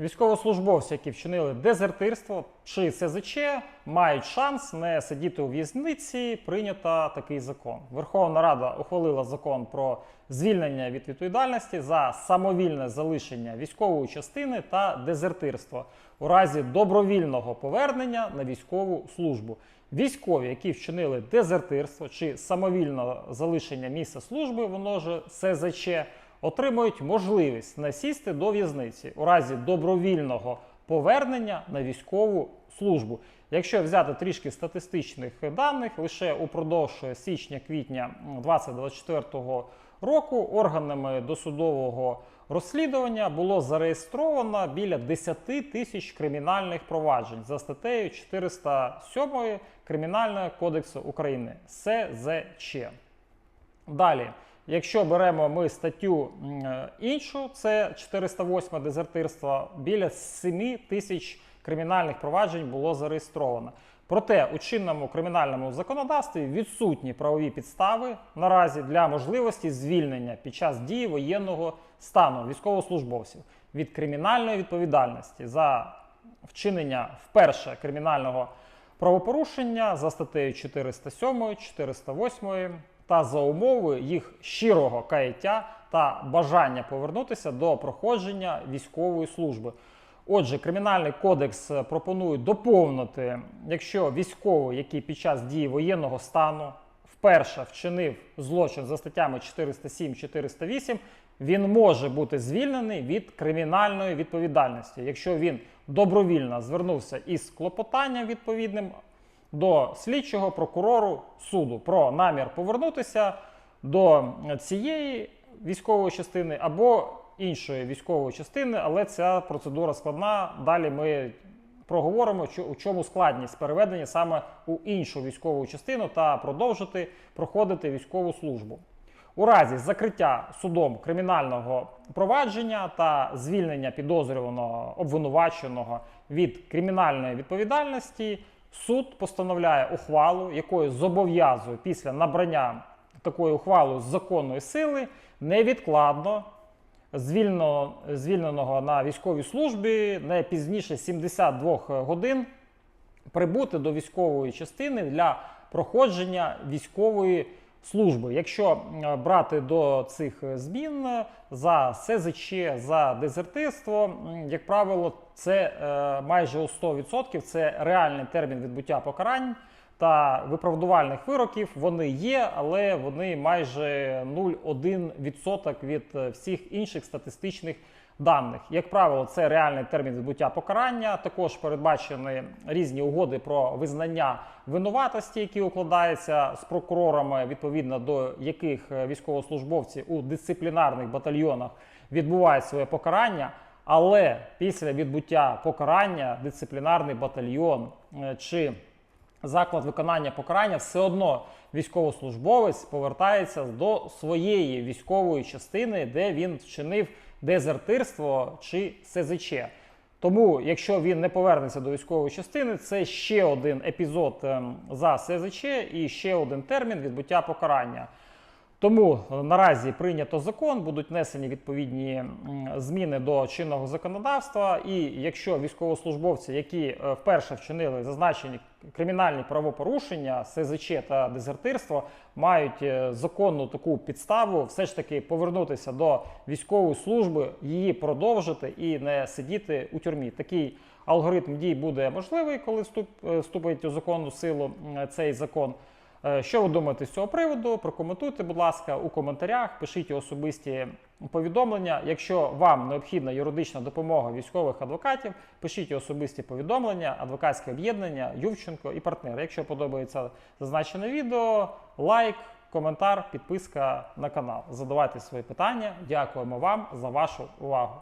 Військовослужбовці, які вчинили дезертирство чи СЗЧ, мають шанс не сидіти у в'язниці. Прийнято такий закон. Верховна Рада ухвалила закон про звільнення від відповідальності за самовільне залишення військової частини та дезертирство у разі добровільного повернення на військову службу. Військові, які вчинили дезертирство чи самовільне залишення місця служби, воно ж СЗЧ, отримують можливість насісти до в'язниці у разі добровільного повернення на військову службу. Якщо взяти трішки статистичних даних, лише упродовж січня-квітня 2024 року органами досудового розслідування було зареєстровано біля 10 тисяч кримінальних проваджень за статтею 407 Кримінального кодексу України СЗЧ. Далі, якщо беремо ми статтю е, іншу, це 408 дезертирство, біля 7 тисяч кримінальних проваджень було зареєстровано. Проте у чинному кримінальному законодавстві відсутні правові підстави наразі для можливості звільнення під час дії воєнного стану військовослужбовців від кримінальної відповідальності за вчинення вперше кримінального правопорушення за статтею 407, 408 та за умови їх щирого каяття та бажання повернутися до проходження військової служби. Отже, кримінальний кодекс пропонує доповнити, якщо військовий, який під час дії воєнного стану вперше вчинив злочин за статтями 407-408, він може бути звільнений від кримінальної відповідальності, якщо він добровільно звернувся із клопотанням відповідним до слідчого прокурору суду про намір повернутися до цієї військової частини або іншої військової частини, але ця процедура складна. Далі ми проговоримо, у чому складність переведення саме у іншу військову частину та продовжити проходити військову службу. У разі закриття судом кримінального провадження та звільнення підозрюваного обвинуваченого від кримінальної відповідальності, суд постановляє ухвалу, якою зобов'язує після набрання такої ухвали з законної сили невідкладно звільнено, звільненого на військовій службі не пізніше 72 годин прибути до військової частини для проходження військової служби. Якщо е, брати до цих змін е, за СЗЧ, за дезертирство, як правило, це е, майже у 100% це реальний термін відбуття покарань. Та виправдувальних вироків вони є, але вони майже 0,1% від е, всіх інших статистичних даних. Як правило, це реальний термін відбуття покарання. Також передбачені різні угоди про визнання винуватості, які укладаються з прокурорами, відповідно до яких е, військовослужбовці у дисциплінарних батальйонах відбувають своє покарання. Але після відбуття покарання дисциплінарний батальйон е, чи заклад виконання покарання, все одно військовослужбовець повертається до своєї військової частини, де він вчинив дезертирство чи СЗЧ. Тому, якщо він не повернеться до військової частини, це ще один епізод ем, за СЗЧ і ще один термін відбуття покарання. Тому е, наразі прийнято закон, будуть внесені відповідні зміни до чинного законодавства. І якщо військовослужбовці, які е, вперше вчинили зазначені кримінальні правопорушення, СЗЧ та дезертирство, мають е, законну таку підставу, все ж таки повернутися до військової служби, її продовжити і не сидіти у тюрмі. Такий алгоритм дій буде можливий, коли вступ- вступить у законну силу цей закон. Е, Що ви думаєте з цього приводу? Прокоментуйте, будь ласка, у коментарях, пишіть особисті повідомлення. Якщо вам необхідна юридична допомога військових адвокатів, пишіть особисті повідомлення, адвокатське об'єднання, Ювченко і партнери. Якщо подобається зазначене відео, лайк, коментар, підписка на канал. Задавайте свої питання. Дякуємо вам за вашу увагу.